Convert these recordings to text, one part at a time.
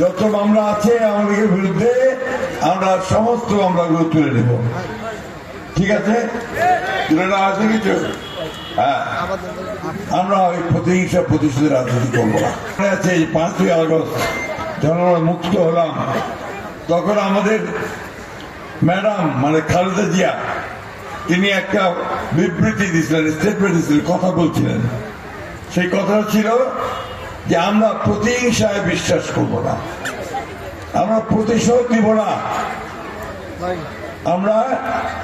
যত মামলা আছে আমাদের বিরুদ্ধে আমরা সমস্ত মামলাগুলো তুলে নেব। ঠিক আছে? তুলে নেওয়া আছে কিছু? হ্যাঁ। আমরা ওই প্রতিহিংসা প্রতিশোধের রাজনীতি করব না। আছে পাঁচই আগস্ট যখন আমরা মুক্ত হলাম, তখন আমাদের ম্যাডাম মানে খালেদা জিয়া, তিনি একটা বিবৃতি দিয়েছিলেন স্টেটমেন্ট দিয়েছিলেন, কথা বলছিলেন। সেই কথাটা ছিল যে আমরা প্রতিহিংসায় বিশ্বাস করব না। আমরা প্রতিশোধ নিব না। আমরা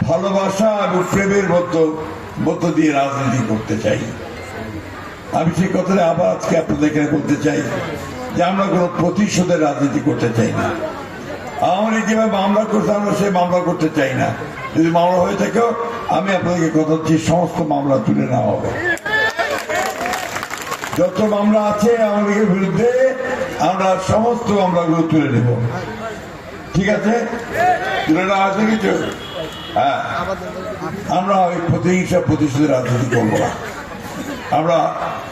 ভালোবাসা এবং প্রেমের মধ্য মধ্য দিয়ে রাজনীতি করতে চাই। আমি সেই কথাটা আবার আজকে আপনাদের এখানে বলতে চাই যে আমরা কোনো প্রতিশোধের রাজনীতি করতে চাই না। আমার যেভাবে মামলা করতে আমরা সেই মামলা করতে চাই না। যদি মামলা হয়ে থাকেও আমি আপনাদেরকে কথা দিচ্ছি, সমস্ত মামলা তুলে নেওয়া হবে। যত মামলা আছে আমাদের বিরুদ্ধে, আমরা সমস্ত মামলাগুলো তুলে নেব। ঠিক আছে? তুলে নেওয়া আছে কিছু? হ্যাঁ। আমরা ওই প্রতিহিংসা প্রতিশোধের রাজনীতি করব না। আমরা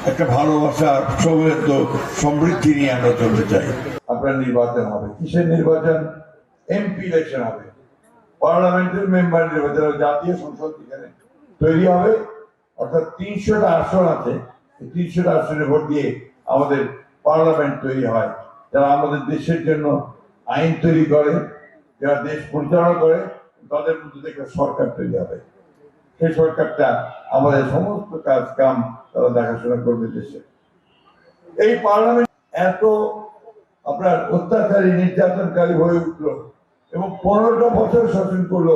একটা ভালোবাসা সৌহার্দ্য সমৃদ্ধি নিয়ে আমরা চলতে চাই। আপনার নির্বাচন হবে। কিসের নির্বাচন? এমপি ইলেকশন হবে। পার্লামেন্টের মেম্বার নির্বাচন জাতীয় সংসদ এখানে তৈরি হবে, অর্থাৎ তিনশোটা আসন আছে। তিনশোটা আসনে ভোট দিয়ে আমাদের পার্লামেন্ট তৈরি হয়। যারা আমাদের দেশের জন্য আইন তৈরি করে, যারা দেশ পরিচালনা করে, তাদের মধ্যে থেকে সরকার তৈরি হবে। সেই সরকারটা আমাদের সমস্ত কাজ কাম তারা দেখাশোনা করবে দেশে। এই পার্লামেন্ট এত আপনার অত্যাচারী, নির্যাতনকারী হয়ে উঠল এবং পনেরোটা বছর শাসন করল।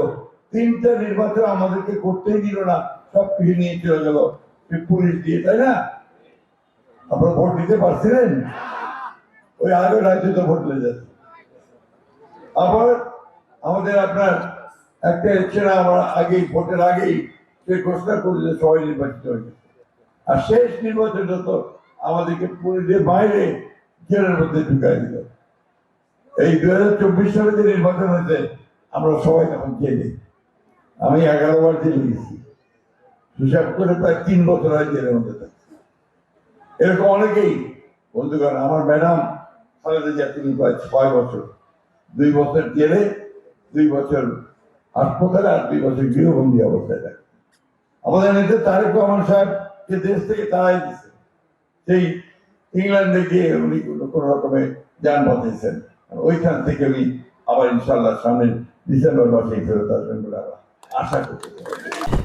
তিনটা নির্বাচন আমাদেরকে করতেই দিল না সব কিছু নিয়ে চলে গেল। পুলিশ দিয়ে, তাই না? আপনারা ভোট দিতে পারছিলেন? ওই আগে রাজ্যে তো ভোট হয়ে যাচ্ছে আবার আমাদের আপনার একটা না আমরা আগেই, ভোটের আগেই সে ঘোষণা করলে সবাই নির্বাচিত হয়ে গেছে। আর শেষ নির্বাচন তো আমাদেরকে পুলিশের বাইরে জেলের মধ্যে ঢুকাই দিল। এই দু হাজার চব্বিশ সালে যে নির্বাচন হয়েছে, আমরা সবাই তখন জেলে। আমি এগারো বার জেলে গেছি। হিসাব করে প্রায় তিন বছর হয় জেলের মধ্যে থাকি। এরকম অনেকেই বন্ধুগণ আমার ম্যাডাম খালেদা জিয়া তিনি প্রায় ছয় বছর, দুই বছর জেলে, দুই বছর হাসপাতালে আর দুই বছর গৃহবন্দী অবস্থায় থাকে। আমাদের নেতা তারেক রহমান সাহেব যে দেশ থেকে তারাই দিচ্ছে সেই ইংল্যান্ডে গিয়ে উনি কোনো রকমে যান বাঁচিয়েছেন ওইখান থেকে উনি আবার ইনশাল্লাহ সামনের ডিসেম্বর মাসে ফেরত আসবেন বলে আশা করতে পারি